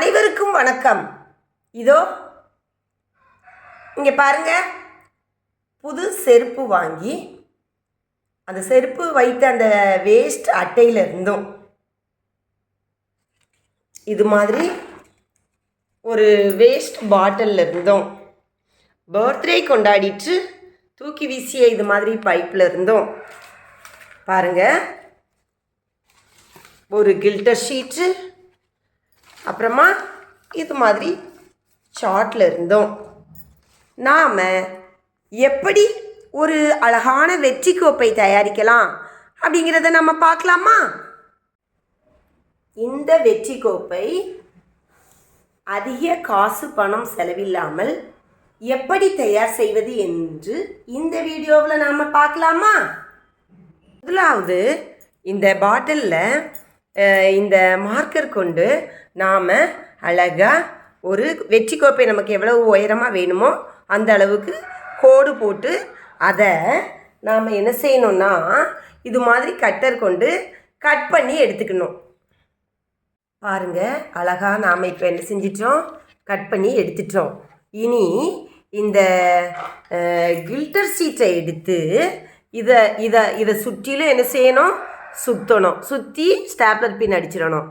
அனைவருக்கும் வணக்கம். இதோ இங்கே பாருங்க. புது செருப்பு வாங்கி அந்த செருப்பு வைத்த அந்த வேஸ்ட் அட்டையில் இருந்தோம். இது மாதிரி ஒரு வேஸ்ட் பாட்டிலில் இருந்தோம். பர்த்டே கொண்டாடிட்டு தூக்கி வீசிய இது மாதிரி பைப்பில் இருந்தோம். பாருங்கள் ஒரு கில்டர் ஷீட்டு அப்புறமா இது மாதிரி சார்ட்டில் இருந்தோம். நாம் எப்படி ஒரு அழகான வெற்றி கோப்பை தயாரிக்கலாம் அப்படிங்கிறத நம்ம பார்க்கலாமா? இந்த வெற்றி கோப்பை அதிக காசு பணம் செலவில்லாமல் எப்படி தயார் செய்வது என்று இந்த வீடியோவில் நாம் பார்க்கலாமா? முதலாவது இந்த பாட்டிலில் இந்த மார்க்கர் கொண்டு நாம் அழகாக ஒரு வெற்றி கோப்பை நமக்கு எவ்வளவு உயரமாக வேணுமோ அந்த அளவுக்கு கோடு போட்டு அதை நாம் என்ன செய்யணும்னா இது மாதிரி கட்டர் கொண்டு கட் பண்ணி எடுத்துக்கணும். பாருங்கள் அழகாக நாம் இப்போ என்ன செஞ்சிட்டோம்? கட் பண்ணி எடுத்துட்டோம். இனி இந்த கில்டர் சீட்டை எடுத்து இதை இதை இதை சுற்றிலும் என்ன செய்யணும்? சுற்றணும் சுற்றி ஸ்டாப்லர் பின் அடிச்சிடணும்.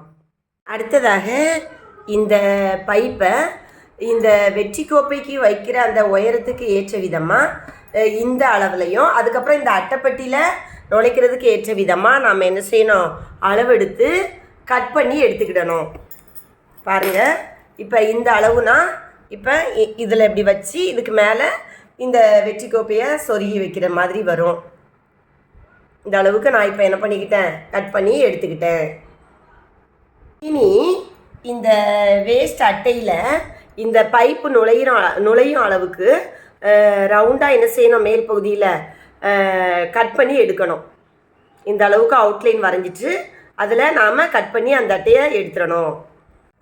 அடுத்ததாக இந்த பைப்பை இந்த வெற்றி கோப்பைக்கு வைக்கிற அந்த உயரத்துக்கு ஏற்ற விதமாக இந்த அளவுலையும் அதுக்கப்புறம் இந்த அட்டைப்பட்டியில் நுழைக்கிறதுக்கு ஏற்ற விதமாக நாம் என்ன செய்யணும்? அளவெடுத்து கட் பண்ணி எடுத்துக்கிடணும். பாருங்கள் இப்போ இந்த அளவுனா இப்போ இதில் இப்படி வச்சு இதுக்கு மேலே இந்த வெற்றி கோப்பையை சொருகி வைக்கிற மாதிரி வரும். இந்த அளவுக்கு நான் இப்போ என்ன பண்ணிக்கிட்டேன்? கட் பண்ணி எடுத்துக்கிட்டேன். இனி இந்த வேஸ்ட் அட்டையில் இந்த பைப்பு நுழையிற நுழையும் அளவுக்கு ரவுண்டாக என்ன செய்யணும்? மேல் பகுதியில் கட் பண்ணி எடுக்கணும். இந்த அளவுக்கு அவுட்லைன் வரைஞ்சிட்டு அதில் நாம் கட் பண்ணி அந்த அட்டையை எடுத்துடணும்.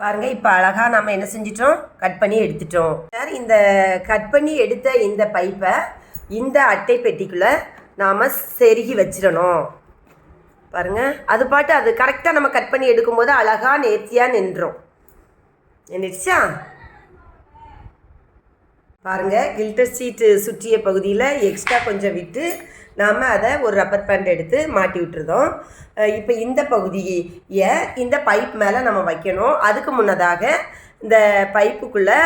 பாருங்கள் இப்போ அழகாக நம்ம என்ன செஞ்சிட்டோம்? கட் பண்ணி எடுத்துட்டோம். சார் இந்த கட் பண்ணி எடுத்த இந்த பைப்பை இந்த அட்டை பெட்டிக்குள்ளே நாம் செருகி வச்சிடணும். பாருங்கள் அது பாட்டு அது கரெக்டாக நம்ம கட் பண்ணி எடுக்கும்போது அழகாக நேர்த்தியாக நின்றோம். நின்றுச்சா பாருங்கள் கில்டர் சீட்டு சுற்றிய பகுதியில் எக்ஸ்ட்ரா கொஞ்சம் விட்டு நாம் அதை ஒரு ரப்பர் பேண்ட் எடுத்து மாட்டி விட்டுருதோம் இப்போ இந்த பகுதியை இந்த பைப் மேலே நம்ம வைக்கணும். அதுக்கு முன்னதாக இந்த பைப்புக்குள்ளே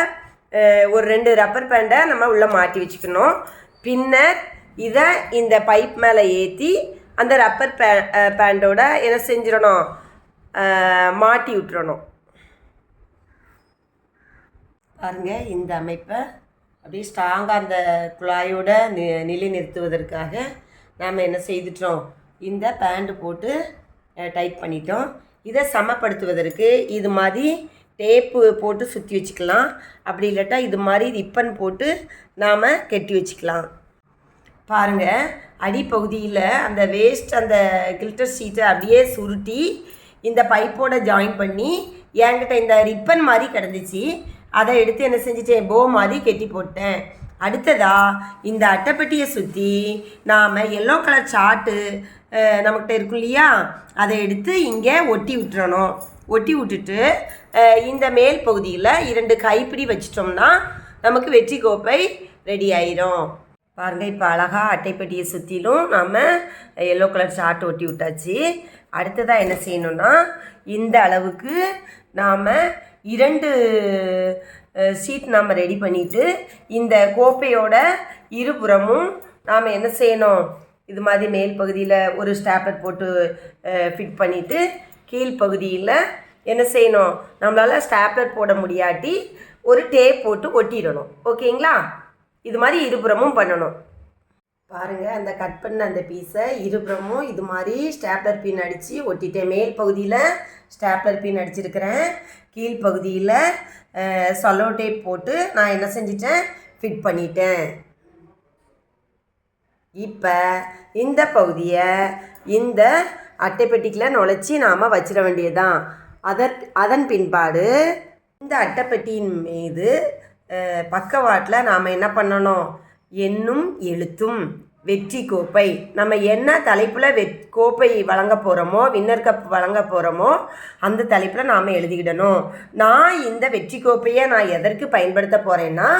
ஒரு ரெண்டு ரப்பர் பேண்டை நம்ம உள்ளே மாட்டி வச்சுக்கணும். பின்னர் இதை இந்த பைப் மேலே ஏற்றி அந்த ரப்பர் பே பேண்டோட என்ன செஞ்சிடணும்? மாட்டி விட்டுறணும். பாருங்க இந்த அமைப்பை அப்படியே ஸ்ட்ராங்காக அந்த குழாயோட நி நிலை நிறுத்துவதற்காக நாம் என்ன செய்துட்டோம்? இந்த பேண்டு போட்டு டைட் பண்ணிட்டோம். இதை சமப்படுத்துவதற்கு இது மாதிரி டேப்பு போட்டு சுற்றி வச்சுக்கலாம். அப்படி இல்லாட்டா இது மாதிரி ரிப்பன் போட்டு நாம் கெட்டி வச்சுக்கலாம். பாருங்கள் அடிப்பகுதியில் அந்த வேஸ்ட் அந்த கில்டர் ஷீட்டை அப்படியே சுருட்டி இந்த பைப்போட ஜாயின் பண்ணி என்கிட்ட இந்த ரிப்பன் மாதிரி கிடந்துச்சு. அதை எடுத்து என்ன செஞ்சுட்டேன்? போ மாதிரி கெட்டி போட்டேன். அடுத்ததா இந்த அட்டைப்பெட்டியை சுற்றி நாம் எல்லோ கலர் சாட்டு நம்மக்கிட்ட இருக்கும் இல்லையா? அதை எடுத்து இங்கே ஒட்டி விட்டுறணும். ஒட்டி விட்டுட்டு இந்த மேல் பகுதியில் இரண்டு கைப்பிடி வச்சிட்டோம்னா நமக்கு வெற்றி கோப்பை ரெடி ஆயிரும். பாருங்கள் இப்போ அழகாக அட்டைப்பெட்டியை சுற்றிலும் நாம் எல்லோ கலர் சார்ட் ஒட்டி விட்டாச்சு. அடுத்ததாக என்ன செய்யணும்னா இந்த அளவுக்கு நாம் இரண்டு சீட் நாம் ரெடி பண்ணிவிட்டு இந்த கோப்பையோட இருபுறமும் நாம் என்ன செய்யணும்? இது மாதிரி மேல் பகுதியில் ஒரு ஸ்டாப்லர் போட்டு ஃபிட் பண்ணிவிட்டு கீழ்ப்பகுதியில் என்ன செய்யணும்? நம்மளால் ஸ்டாப்லர் போட முடியாட்டி ஒரு டேப் போட்டு ஒட்டிடணும். ஓகேங்களா இது மாதிரி இருபுறமும் பண்ணணும். பாருங்கள் அந்த கட் பண்ண அந்த பீஸை இருபுறமும் இது மாதிரி ஸ்டாப்லர் பின் அடித்து ஒட்டிட்டேன். மேல் பகுதியில் ஸ்டாப்லர் பின் அடிச்சிருக்கிறேன். கீழ்ப்பகுதியில் சொல்லோ டேப் போட்டு நான் என்ன செஞ்சிட்டேன்? ஃபிட் பண்ணிட்டேன். இப்போ இந்த பகுதியை இந்த அட்டைப்பெட்டிக்கில் நுழைச்சி நாம் வச்சிட வேண்டியதுதான். அதற் அதன் பின்பாடு இந்த அட்டைப்பெட்டியின் மீது பக்கவாட்டில் நாம் என்ன பண்ணணும்? எண்ணும் எழுத்தும். வெற்றி கோப்பை. நம்ம என்ன தலைப்பில் வெ கோப்பை வழங்க போகிறோமோ வின்னர் கப் வழங்க போகிறோமோ அந்த தலைப்பில் நாம் எழுதிக்கிடணும். நான் இந்த வெற்றி கோப்பையை நான் எதற்கு பயன்படுத்த போகிறேன்னா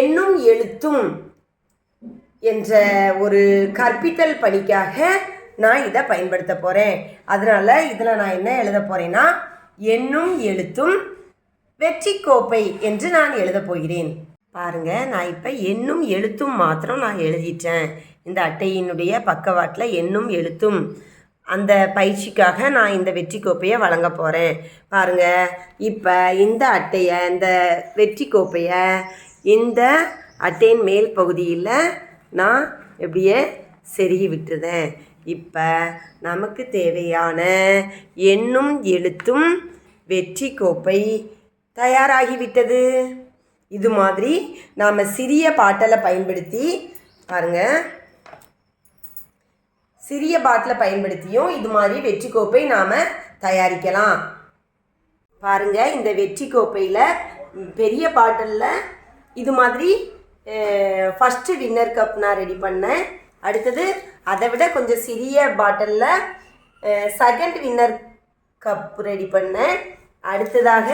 எண்ணும் எழுத்தும் என்ற ஒரு கற்பித்தல் பணிக்காக நான் இதை பயன்படுத்த போகிறேன் அதனால் இதில் நான் என்ன எழுத போகிறேன்னா எண்ணும் எழுத்தும் வெற்றி கோப்பை என்று நான் எழுதப் போகிறேன். பாருங்க நான் இப்போ எண்ணும் எழுத்தும் மாத்திரம் நான் எழுதிட்டேன். இந்த அட்டையினுடைய பக்கவாட்டில் எண்ணும் எழுத்தும். அந்த பயிற்சிக்காக நான் இந்த வெற்றி கோப்பையை வழங்க போகிறேன் பாருங்க இப்போ இந்த அட்டையை இந்த வெற்றி கோப்பையை இந்த அட்டையின் மேல் பகுதியில் நான் எப்படியே செருகி விட்டுதேன் இப்போ நமக்கு தேவையான எண்ணும் எழுத்தும் வெற்றி கோப்பை தயாராகிவிட்டது. இது மாதிரி நாம் சிறிய பாட்டலை பயன்படுத்தி பாருங்கள் சிறிய பாட்டிலை பயன்படுத்தியும் இது மாதிரி வெற்றி கோப்பை நாம் தயாரிக்கலாம். பாருங்கள் இந்த வெற்றி கோப்பையில் பெரிய பாட்டிலில் இது மாதிரி ஃபஸ்ட்டு வின்னர் கப் நான் ரெடி பண்ணேன். அடுத்தது அதை விட கொஞ்சம் சிறிய பாட்டிலில் செகண்ட் வின்னர் கப் ரெடி பண்ணேன். அடுத்ததாக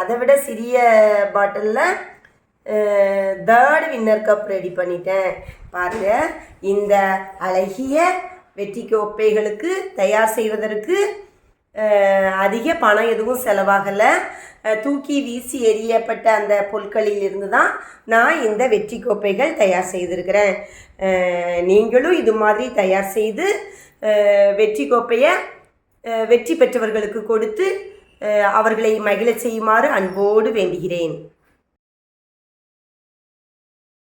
அதை விட சிறிய பாட்டிலில் தேர்ட் வின்னர் கப் ரெடி பண்ணிட்டேன். பாருங்க இந்த அழகிய வெற்றி கோப்பைகளுக்கு தயார் செய்வதற்கு அதிக பணம் எதுவும் செலவாகலை. தூக்கி வீசி எறியப்பட்ட அந்த பொருட்களில் இருந்து தான் நான் இந்த வெற்றி கோப்பைகள் தயார் செய்திருக்கிறேன். நீங்களும் இது மாதிரி தயார் செய்து வெற்றி கோப்பையை வெற்றி பெற்றவர்களுக்கு கொடுத்து அவர்களை மகிழச் செய்யுமாறு அன்போடு வேண்டுகிறேன்.